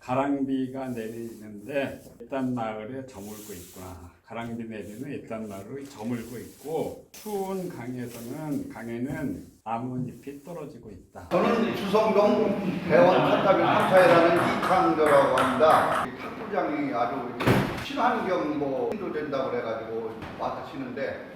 가랑비가 내리는데 일단 마을에 저물고 있구나. 가랑비 내리는 일단 마을을 저물고 있고 추운 강에서는 강에는 나뭇잎이 떨어지고 있다. 저는 주성동 대원 탑탑일 탑타에라는 이창조라고 합니다. 이 탁구장이 아주 친환경 뭐도 된다고 그래가지고 와서 치는데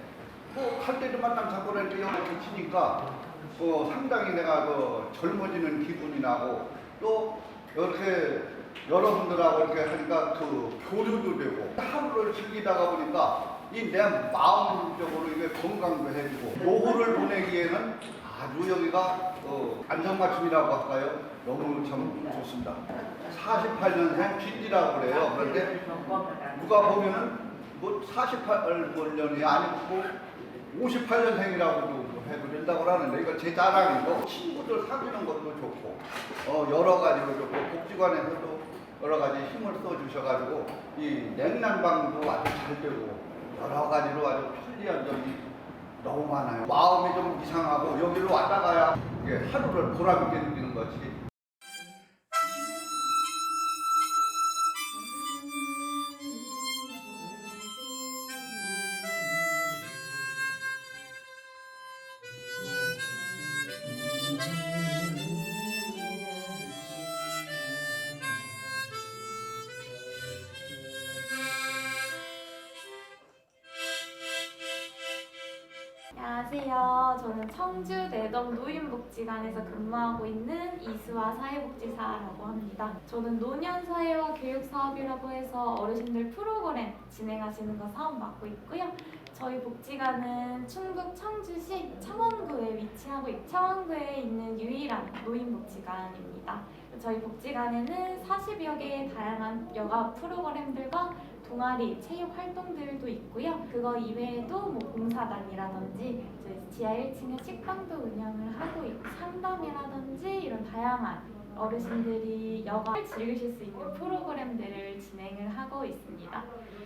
뭐할 때도 만남 잡고 이렇게 이렇게 치니까 뭐 상당히 내가 그 젊어지는 기분이 나고 또 이렇게 여러분들하고 이렇게 하니까 그 교류도 되고 하루를 즐기다가 보니까 이 내 마음적으로 이게 건강도 해주고 노후를 보내기에는 아주 여기가 어, 안성맞춤이라고 할까요? 너무 참 좋습니다. 48년생 쥐띠라고 그래요. 그런데 누가 보면은 뭐 48년이 아니고 58년생이라고도 해도 된다고 하는데 이거 제 자랑이고 친구들 사귀는 것도 좋고 어, 여러 가지로 좋고 복지관에서도 여러 가지 힘을 써 주셔가지고 이 냉난방도 아주 잘 되고 여러 가지로 아주 편리한 점이 너무 많아요. 마음이 좀 이상하고 여기로 왔다 가야 이게 하루를 보람 있게 느끼는 거지. 안녕하세요. 저는 청주 내동 노인복지관에서 근무하고 있는 이수아 사회복지사라고 합니다. 저는 노년 사회와 교육 사업이라고 해서 어르신들 프로그램 진행하시는 거 사업 맡고 있고요. 저희 복지관은 충북 청주시 창원구에 위치하고 있, 창원구에 있는 유일한 노인복지관입니다. 저희 복지관에는 40여 개의 다양한 여가 프로그램들과 동아리, 체육 활동들도 있고요. 그거 이외에도 뭐 봉사단이라든지 지하 1층에 식당도 운영을 하고 있고 상담이라든지 이런 다양한 어르신들이 여가를 즐기실 수 있는 프로그램들을 진행을 하고 있습니다.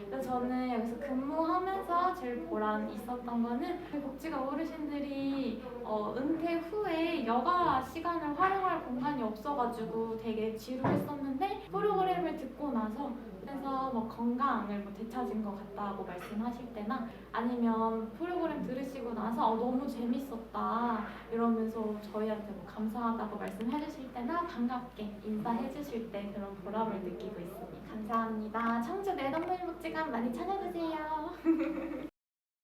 그래서 저는 여기서 근무하면서 제일 보람 있었던 거는 복지관 어르신들이 어, 은퇴 후에 여가 시간을 활용할 공간이 없어가지고 되게 지루했었는데 프로그램을 듣고 나서 그래서 뭐 건강을 뭐 되찾은 것 같다고 말씀하실 때나 아니면 프로그램 들으시고 나서 어, 너무 재밌었다 이러면서 저희한테 뭐 감사하다고 말씀해 주실 때나 반갑게 인사해 주실 때 그런 보람을 느끼고 있습니다. 감사합니다. 청주 내동물복지관 많이 찾아주세요.